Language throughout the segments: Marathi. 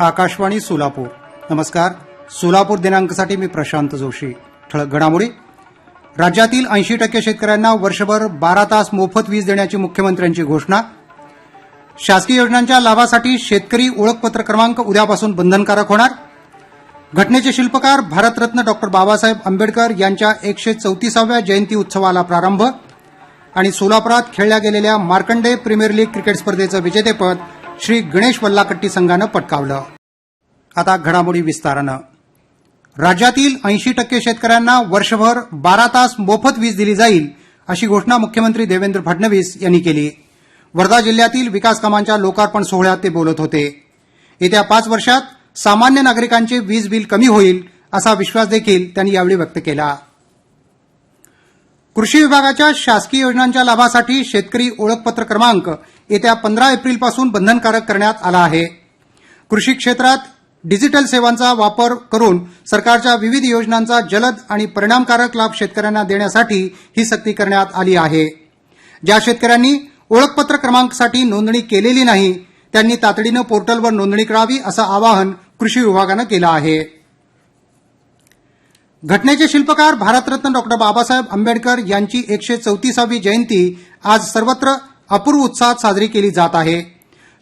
आकाशवाणी सोलापूर. नमस्कार. सोलापूर दिनांकसाठी मी प्रशांत जोशी. ठळक घडामोडी. राज्यातील ऐंशी टक्के शेतकऱ्यांना वर्षभर बारा तास मोफत वीज देण्याची मुख्यमंत्र्यांची घोषणा. शासकीय योजनांच्या लाभासाठी शेतकरी ओळखपत्र क्रमांक उद्यापासून बंधनकारक होणार. घटनेचे शिल्पकार भारतरत्न डॉक्टर बाबासाहेब आंबेडकर यांच्या एकशे चौतीसाव्या जयंती उत्सवाला प्रारंभ आणि सोलापुरात खेळल्या गेलेल्या मार्कंडे प्रीमियर लीग क्रिकेट स्पर्धेचं विजेतेपद श्री गणेश वल्लाकट्टी संघानं पटकावलं. आता घडामोडी विस्तारानं. राज्यातील ऐंशी टक्के शेतकऱ्यांना वर्षभर बारा तास मोफत वीज दिली जाईल अशी घोषणा मुख्यमंत्री देवेंद्र फडणवीस यांनी केली. वर्धा जिल्ह्यातील विकास कामांच्या लोकार्पण सोहळ्यात ते बोलत होते. येत्या पाच वर्षात सामान्य नागरिकांचे वीज बिल कमी होईल असा विश्वास देखील त्यांनी यावेळी व्यक्त केला. कृषी विभागाच्या शासकीय योजनांच्या लाभासाठी शेतकरी ओळखपत्र क्रमांक येत्या पंधरा एप्रिलपासून बंधनकारक करण्यात आला आहे. कृषी क्षेत्रात डिजिटल सेवांचा वापर करून सरकारच्या विविध योजनांचा जलद आणि परिणामकारक लाभ शेतकऱ्यांना देण्यासाठी ही सक्ती करण्यात आली आहे. ज्या शेतकऱ्यांनी ओळखपत्र क्रमांकासाठी नोंदणी केलेली नाही त्यांनी तातडीनं पोर्टलवर नोंदणी करावी असं आवाहन कृषी विभागानं केलं आहे. घटनेचे शिल्पकार भारतरत्न डॉक्टर बाबासाहेब आंबेडकर यांची एकशे चौतीसावी जयंती आज सर्वत्र अपूर्व उत्साहात साजरी केली जात आहे.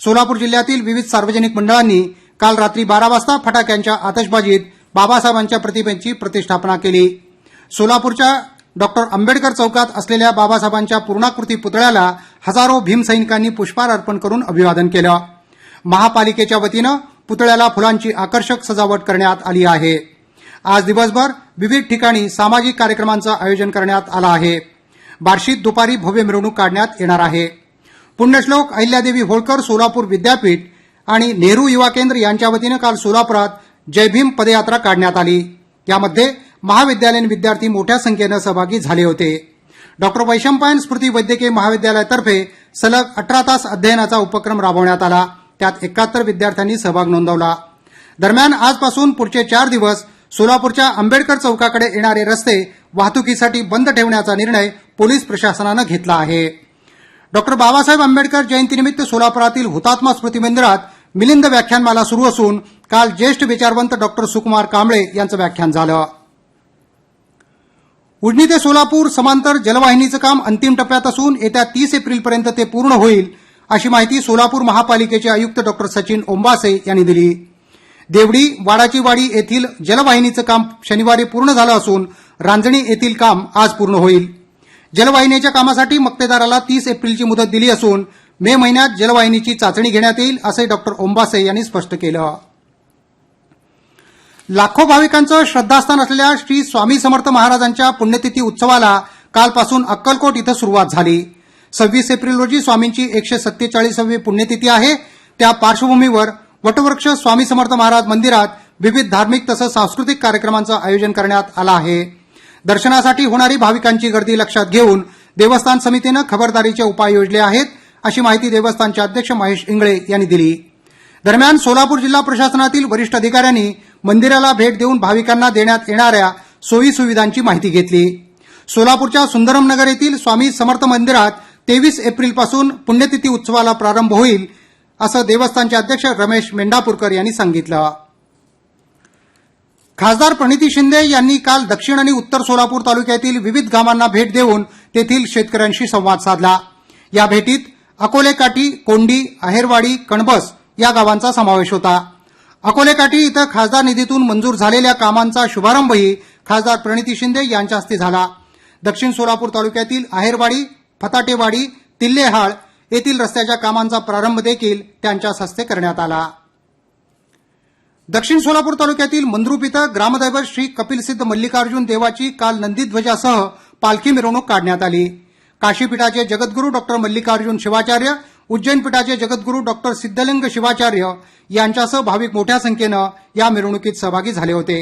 सोलापूर जिल्ह्यातील विविध सार्वजनिक मंडळांनी काल रात्री बारा वाजता फटाक्यांच्या आतषबाजीत बाबासाहेबांच्या प्रतिमेची प्रतिष्ठापना केली. सोलापूरच्या डॉक्टर आंबेडकर चौकात असलेल्या बाबासाहेबांच्या पूर्णाकृती पुतळ्याला हजारो भीमसैनिकांनी पुष्पहार अर्पण करून अभिवादन केलं. महापालिकेच्या वतीनं पुतळ्याला फुलांची आकर्षक सजावट करण्यात आली आहे. आज दिवसभर विविध ठिकाणी सामाजिक कार्यक्रमांचं आयोजन करण्यात आलं आहे. बार्शीत दुपारी भव्य मिरवणूक काढण्यात येणार आहे. पुण्यश्लोक अहिल्यादेवी होळकर सोलापूर विद्यापीठ आणि नेहरू युवा केंद्र यांच्या वतीनं काल सोलापुरात जय भीम पदयात्रा काढण्यात आली. यामध्ये महाविद्यालयीन विद्यार्थी मोठ्या संख्येनं सहभागी झाले होते. डॉक्टर वैशंपायन स्मृती वैद्यकीय महाविद्यालयातर्फे सलग अठरा तास अध्ययनाचा उपक्रम राबवण्यात आला. त्यात एकाहत्तर विद्यार्थ्यांनी सहभाग नोंदवला. दरम्यान आजपासून पुढचे चार दिवस सोलापूरच्या आंबेडकर चौकाकडे येणारे रस्ते वाहतुकीसाठी बंद ठेवण्याचा निर्णय पोलीस प्रशासनानं घेतला आहे. डॉक्टर बाबासाहेब आंबेडकर जयंतीनिमित्त सोलापुरातील हुतात्मा स्मृती मंदिरात मिलिंद व्याख्यानमाला सुरू असून काल ज्येष्ठ विचारवंत डॉक्टर सुकुमार कांबळे यांचं व्याख्यान झालं. उजनी ते सोलापूर समांतर जलवाहिनीचं काम अंतिम टप्प्यात असून येत्या तीस एप्रिलपर्यंत ते पूर्ण होईल अशी माहिती सोलापूर महापालिकेचे आयुक्त डॉक्टर सचिन ओंबासे यांनी दिली. देवडी वाडाची वाडी येथील जलवाहिनीचं काम शनिवारी पूर्ण झालं असून रांजणी येथील काम आज पूर्ण होईल. जलवाहिनीच्या कामासाठी मक्तेदाराला तीस एप्रिलची मुदत दिली असून मे महिन्यात जलवाहिनीची चाचणी घेण्यात येईल असंही डॉक्टर ओंबासे यांनी स्पष्ट केलं. लाखो भाविकांचं श्रद्धास्थान असलेल्या श्री स्वामी समर्थ महाराजांच्या पुण्यतिथी उत्सवाला कालपासून अक्कलकोट इथं सुरुवात झाली. सव्वीस एप्रिल रोजी स्वामींची एकशे सत्तेचाळीसावी पुण्यतिथी आहे. त्या पार्श्वभूमीवर वटवृक्ष स्वामी समर्थ महाराज मंदिरात विविध धार्मिक तसंच सांस्कृतिक कार्यक्रमांचं आयोजन करण्यात आलं आहे. दर्शनासाठी होणारी भाविकांची गर्दी लक्षात घेऊन देवस्थान समितीनं खबरदारीचे उपाय योजले आहेत. अशी माहिती देवस्थानचे अध्यक्ष महेश इंगळे यांनी दिली. दरम्यान सोलापूर जिल्हा प्रशासनातील वरिष्ठ अधिकाऱ्यांनी मंदिराला भेट देऊन भाविकांना देण्यात येणाऱ्या सोयी सुविधांची माहिती घेतली. सोलापूरच्या सुंदरम नगर येथील स्वामी समर्थ मंदिरात तेवीस एप्रिलपासून पुण्यतिथी उत्सवाला प्रारंभ होईल असं देवस्थानचे अध्यक्ष रमेश मेंढापूरकर यांनी सांगितलं. खासदार प्रणिती शिंदे यांनी काल दक्षिण आणि उत्तर सोलापूर तालुक्यातील विविध गावांना भेट देऊन तेथील शेतकऱ्यांशी संवाद साधला. या भेटीत अकोलेकाठी कोंडी आहेरवाडी कणबस या गावांचा समावेश होता. अकोलेकाठी इथं खासदार निधीतून मंजूर झालेल्या कामांचा शुभारंभही खासदार प्रणिती शिंदे यांच्या हस्ते झाला. दक्षिण सोलापूर तालुक्यातील आहेरवाडी फताटेवाडी तिल्लेहाळ येथील रस्त्याच्या कामांचा प्रारंभ देखील त्यांच्याच हस्ते करण्यात आला. दक्षिण सोलापूर तालुक्यातील मंद्रूप इथं ग्रामदैवत श्री कपिलसिद्ध मल्लिकार्जुन देवाची काल नंदीध्वजासह पालखी मिरवणूक काढण्यात आली. काशीपीठाचे जगद्गुरू डॉक्टर मल्लिकार्जुन शिवाचार्य उज्जैन पीठाचे जगद्गुरू डॉक्टर सिद्धलिंग शिवाचार्य यांच्यासह भाविक मोठ्या संख्येनं या मिरवणुकीत सहभागी झाले होते.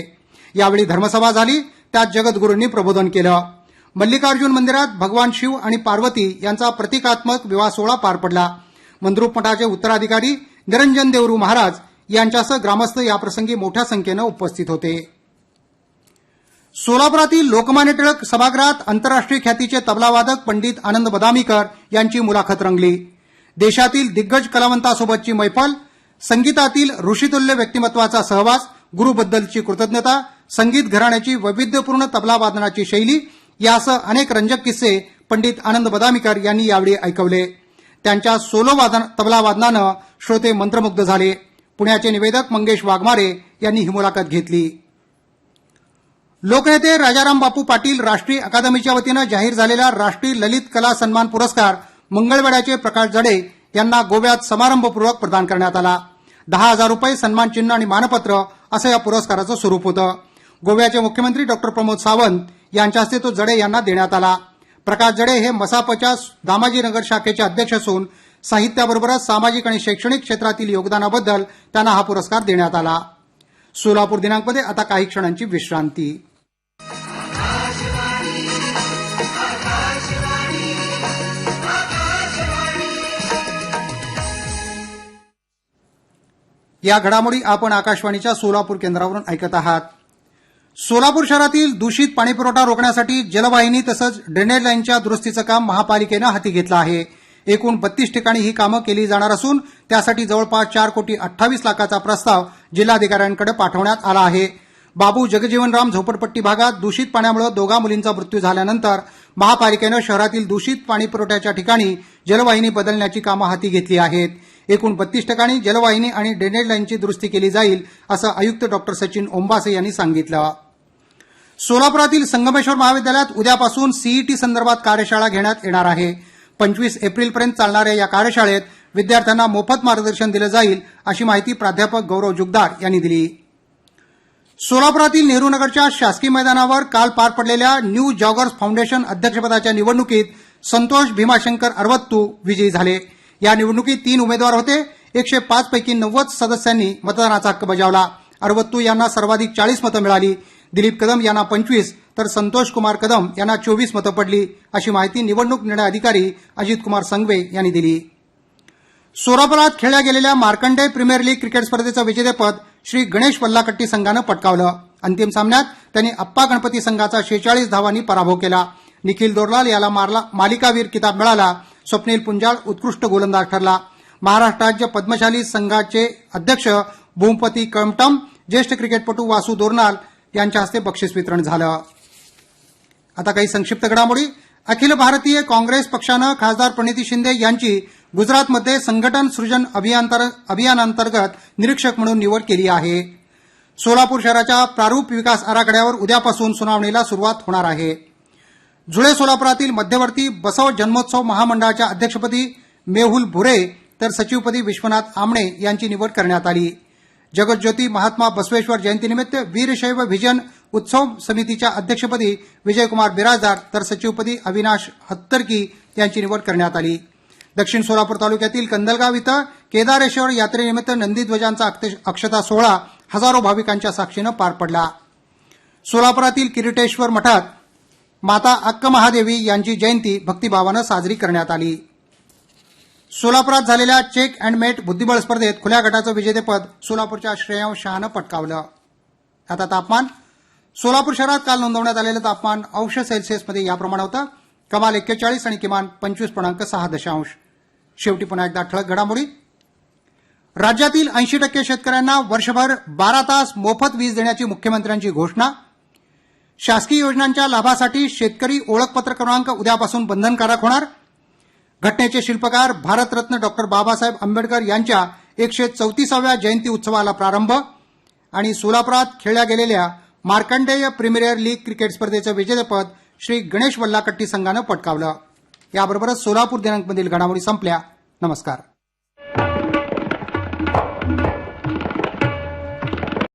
यावेळी धर्मसभा झाली त्यात जगद्गुरूंनी प्रबोधन केलं. मल्लिकार्जुन मंदिरात भगवान शिव आणि पार्वती यांचा प्रतिकात्मक विवाह सोहळा पार पडला. मंद्रूप मठाचे उत्तराधिकारी निरंजन देवरू महाराज यांच्यासह ग्रामस्थ याप्रसंगी मोठ्या संख्येनं उपस्थित होते. सोलापुरातील लोकमान्य टिळक सभागृहात आंतरराष्ट्रीय ख्यातीचे तबलावादक पंडित आनंद बदामीकर यांची मुलाखत रंगली. देशातील दिग्गज कलावंतासोबतची मैफल संगीतातील ऋषितुल्य व्यक्तिमत्वाचा सहवास गुरुबद्दलची कृतज्ञता संगीत घराण्याची वैविध्यपूर्ण तबला वादनाची शैली यासह अनेक रंजक किस्से पंडित आनंद बदामीकर यांनी यावेळी ऐकवले. त्यांच्या सोलो वादन तबला वादनानं श्रोते मंत्रमुग्ध झाले. पुण्याचे निवेदक मंगेश वाघमारे यांनी ही मुलाखत घेतली. लोकनेते राजाराम बापू पाटील राष्ट्रीय अकादमीच्या वतीनं जाहीर झालेला राष्ट्रीय ललित कला सन्मान पुरस्कार मंगळवेड्याचे प्रकाश जडे यांना गोव्यात समारंभपूर्वक प्रदान करण्यात आला. दहा हजार रुपये सन्मान चिन्ह आणि मानपत्र असं या पुरस्काराचं स्वरूप होतं. गोव्याचे मुख्यमंत्री डॉक्टर प्रमोद सावंत यांच्या हस्ते तो जडे यांना देण्यात आला. प्रकाश जडे हे मसापच्या दामाजीनगर शाखेचे अध्यक्ष असून साहित्याबरोबरच सामाजिक आणि शैक्षणिक क्षेत्रातील योगदानाबद्दल त्यांना हा पुरस्कार देण्यात आला. सोलापूर दिनांकमध्ये आता काही क्षणांची विश्रांती. या घडामोडी आपण आकाशवाणीच्या सोलापूर केंद्रावरून ऐकत आहात. सोलापूर शहरातील दूषित पाणीपुरवठा रोखण्यासाठी जलवाहिनी तसंच ड्रेनेज लाईनच्या दुरुस्तीचं काम महापालिकेनं हाती घेतलं आहे. एकूण बत्तीस ठिकाणी ही कामं केली जाणार असून त्यासाठी जवळपास चार कोटी अठ्ठावीस लाखाचा प्रस्ताव जिल्हाधिकाऱ्यांकडे पाठवण्यात आला आहे. बाबू जगजीवनराम झोपडपट्टी भागात दूषित पाण्यामुळे दोघा मुलींचा मृत्यू झाल्यानंतर महापालिकेनं शहरातील दूषित पाणी पुरवठ्याच्या ठिकाणी जलवाहिनी बदलण्याची कामं हाती घेतली आहेत. एकूण बत्तीस ठिकाणी जलवाहिनी आणि ड्रेनेज लाईनची दुरुस्ती केली जाईल असं आयुक्त डॉक्टर सचिन ओंबासे यांनी सांगितलं. सोलापुरातील संगमेश्वर महाविद्यालयात उद्यापासून सीईटी संदर्भात कार्यशाळा घेण्यात येणार आहे. पंचवीस एप्रिलपर्यंत चालणाऱ्या या कार्यशाळेत विद्यार्थ्यांना मोफत मार्गदर्शन दिलं जाईल अशी माहिती प्राध्यापक गौरव जुगदार यांनी दिली. सोलापुरातील नेहरूनगरच्या शासकीय मैदानावर काल पार पडलेल्या न्यू जॉगर्स फाउंडेशन अध्यक्षपदाच्या निवडणुकीत संतोष भीमाशंकर अरवत्तू विजयी झाले. या निवडणुकीत तीन उमेदवार होते. एकशे पाच पैकी नव्वद सदस्यांनी मतदानाचा हक्क बजावला. अरवत्तू यांना सर्वाधिक चाळीस मतं मिळाली. दिलीप कदम यांना पंचवीस तर संतोष कुमार कदम यांना चोवीस मतं पडली अशी माहिती निवडणूक निर्णय अधिकारी अजित कुमार संगवे यांनी दिली. सोलापुरात खेळल्या गेलेल्या मार्कंडे प्रीमियर लीग क्रिकेट स्पर्धेचं विजेतेपद श्री गणेश वल्लाकट्टी संघानं पटकावलं. अंतिम सामन्यात त्यांनी अप्पा गणपती संघाचा शेहेचाळीस धावांनी पराभव केला. निखिल दोरलाल याला मारला मालिकावीर किताब मिळाला. स्वप्नील पुंजाळ उत्कृष्ट गोलंदाज ठरला. महाराष्ट्र राज्य पद्मशाली संघाचे अध्यक्ष भूमपती कळमटम ज्येष्ठ क्रिकेटपटू वासू दोरनाल यांच्या हस्ते बक्षीस वितरण झालं. आता काही संक्षिप्त घडामोडी. अखिल भारतीय काँग्रेस पक्षानं खासदार प्रणिती शिंदे यांची गुजरातमध्ये संघटन सृजन अभियानांतर्गत निरीक्षक म्हणून निवड केली आहे. सोलापूर शहराच्या प्रारूप विकास आराखड्यावर उद्यापासून सुनावणीला सुरुवात होणार आहे. जुळे सोलापुरातील मध्यवर्ती बसव जन्मोत्सव महामंडळाच्या अध्यक्षपदी मेहुल भुरे तर सचिवपदी विश्वनाथ आमणे यांची निवड करण्यात आली. जगज्योती महात्मा बसवेश्वर जयंतीनिमित्त वीरशैव विजन उत्सव समितीच्या अध्यक्षपदी विजयकुमार बिराजदार तर सचिवपदी अविनाश हत्तरकी यांची निवड करण्यात आली. दक्षिण सोलापूर तालुक्यातील कंदलगाव इथं केदारेश्वर यात्रेनिमित्त नंदीध्वजांचा अक्ष- अक्षता सोहळा हजारो भाविकांच्या साक्षीनं पार पडला. सोलापुरातील किरीटेश्वर मठात माता अक्क महादेवी यांची जयंती भक्तिभावानं साजरी करण्यात आली. सोलापुरात झालेल्या चेक अँड मेट बुद्धिबळ स्पर्धेत खुल्या गटाचं विजेतेपद सोलापूरच्या श्रेयांश शहानं पटकावलं. आता तापमान सोलापूर शहरात काल नोंदवण्यात आलेलं तापमान अंश सेल्सिअसमध्ये याप्रमाणे होतं. कमाल एक्केचाळीस आणि किमान पंचवीस पूर्णांक सहा दशांश. शेवटी पुन्हा एकदा ठळक घडामोडी. राज्यातील ऐंशी टक्के शेतकऱ्यांना वर्षभर बारा तास मोफत वीज देण्याची मुख्यमंत्र्यांची घोषणा. शासकीय योजनांच्या लाभासाठी शेतकरी ओळखपत्र क्रमांक उद्यापासून बंधनकारक होणार. घटनेचे शिल्पकार भारतरत्न डॉक्टर बाबासाहेब आंबेडकर यांच्या एकशे चौतीसाव्या जयंती उत्सवाला प्रारंभ आणि सोलापुरात खेळल्या गेलेल्या मार्कंडेय प्रीमियर लीग क्रिकेट स्पर्धेचं विजेतेपद श्री गणेश वल्लाकट्टी संघानं पटकावलं. याबरोबरच सोलापूर दिनांकमधील घडामोडी संपल्या. नमस्कार.